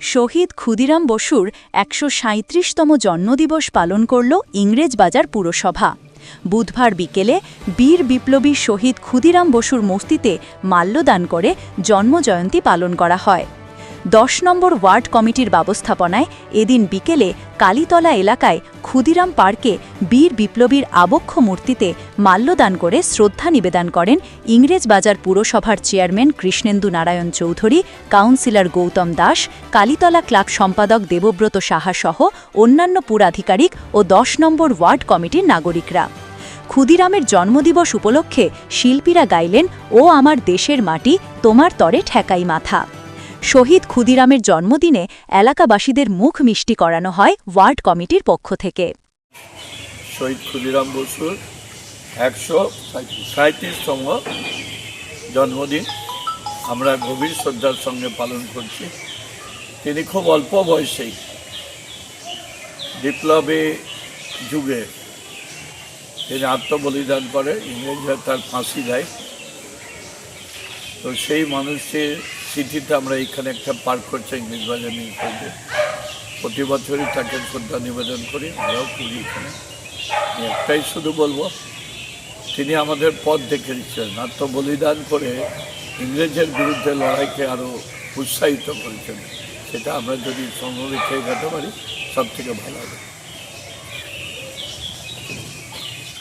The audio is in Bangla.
শহীদ ক্ষুদিরাম বসুর একশো সাঁত্রিশতম জন্মদিবস পালন করল ইংরেজবাজার পুরসভা। বুধবার বিকেলে বীর বিপ্লবী শহীদ ক্ষুদিরাম বসুর মস্তিতে মাল্যদান করে জন্মজয়ন্তী পালন করা হয়। দশ নম্বর ওয়ার্ড কমিটির ব্যবস্থাপনায় এদিন বিকেলে কালীতলা এলাকায় ক্ষুদিরাম পার্কে বীর বিপ্লবীর আবক্ষ মূর্তিতে মাল্যদান করে শ্রদ্ধা নিবেদন করেন ইংরেজবাজার পুরসভার chairman Krishnendu Narayan Chowdhury, councillor Gautam Das, Kalitala club সম্পাদক দেবব্রত সাহা সহ অন্যান্য পুরাধিকারিক ও দশ নম্বর ওয়ার্ড কমিটির নাগরিকরা। ক্ষুদিরামের জন্মদিবস উপলক্ষে শিল্পীরা গাইলেন, ও আমার দেশের মাটি, তোমার তরে ঠেকাই মাথা। শহীদ ক্ষুদিরামের জন্মদিনে এলাকাবাসীদের মুখ মিষ্টি করানো হয় ওয়ার্ড কমিটির পক্ষ থেকে। শহীদ ক্ষুদিরাম বসুর একশো সাঁত্রিশতম জন্মদিন। আমরা গভীর শ্রদ্ধার সঙ্গে পালন করছি। তিনি খুব অল্প বয়সেই বিপ্লবে যুগে তিনি আত্মবলিদান করে ইংরেজরা তার ফাঁসি দেয়। তো সেই মানুষের স্মৃতিতে আমরা এখানে একটা পার্ক করছি ইংরেজবাজার নিয়ে করবে। প্রতি বছরই তাকে শ্রদ্ধা নিবেদন করি, আমরাও করি এখানে। একটাই শুধু বলব, তিনি আমাদের পথ দেখে দিচ্ছেন। আত্মবলিদান করে ইংরেজের বিরুদ্ধে লড়াইকে আরও উৎসাহিত করেছেন। সেটা আমরা যদি রেখে যেতে পারি সব থেকে ভালো হবে।